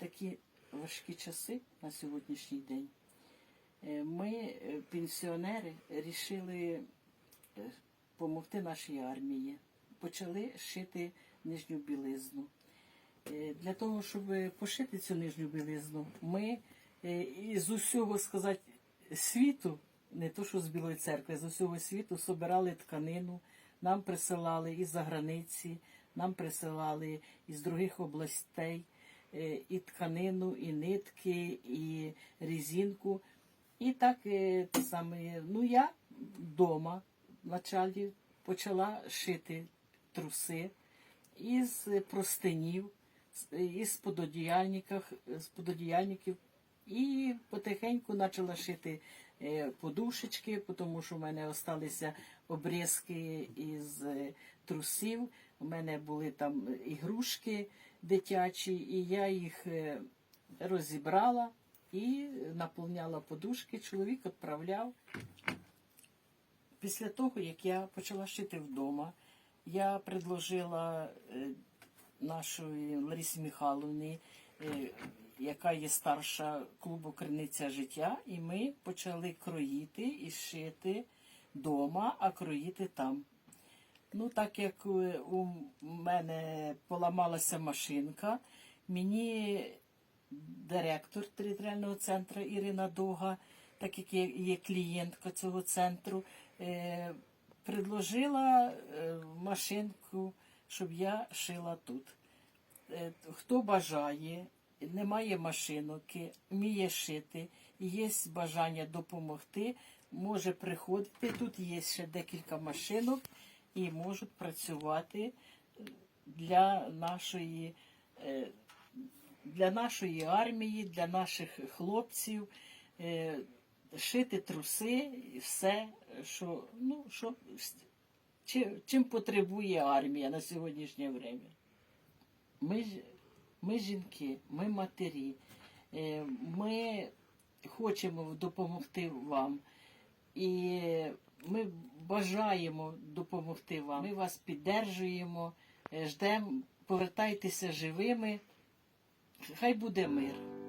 такі важкі часи на сьогоднішній день е, ми, е, пенсіонери, рішили допомогти нашій армії. Почали шити нижню білизну. Е, Для того, щоб пошити цю нижню білизну, ми е, із усього сказати світу, не то що з Білої церкви, з усього світу собирали тканину, нам присилали із за границі, нам присилали із других областей е, і тканину, і нитки, і резинку. І так е, те саме, ну я вдома вначалі почала шити труси із простинів, із пододіяльників, з пододіяльників і потихеньку почала шити е, подушечки, тому що в мене залишилися обрізки із е, трусів. У мене були там ігрушки дитячі, і я їх е, розібрала і наповняла подушки. Чоловік відправляв. Після того, як я почала шити вдома, я предложила нашої Ларисі Михайловні, яка є старша клубу Криниця життя, і ми почали кроїти і шити вдома, а кроїти там. Ну, так як е, у мене поламалася машинка, мені директор територіального центру Ірина Дога, так як є клієнтка цього центру, е, предложила е, машинку, щоб я шила тут. Хто бажає, немає машинки, вміє шити, є бажання допомогти, може приходити. Тут є ще декілька машинок і можуть працювати для нашої, е, для нашої армії, для наших хлопців. е, Шити труси і все, що, ну, що, чим, потребує армія на сьогоднішнє время. Ми, ми жінки, ми матері, е, ми хочемо допомогти вам. І ми бажаємо допомогти вам. Ми вас піддержуємо, е, ждемо, повертайтеся живими. Хай буде мир.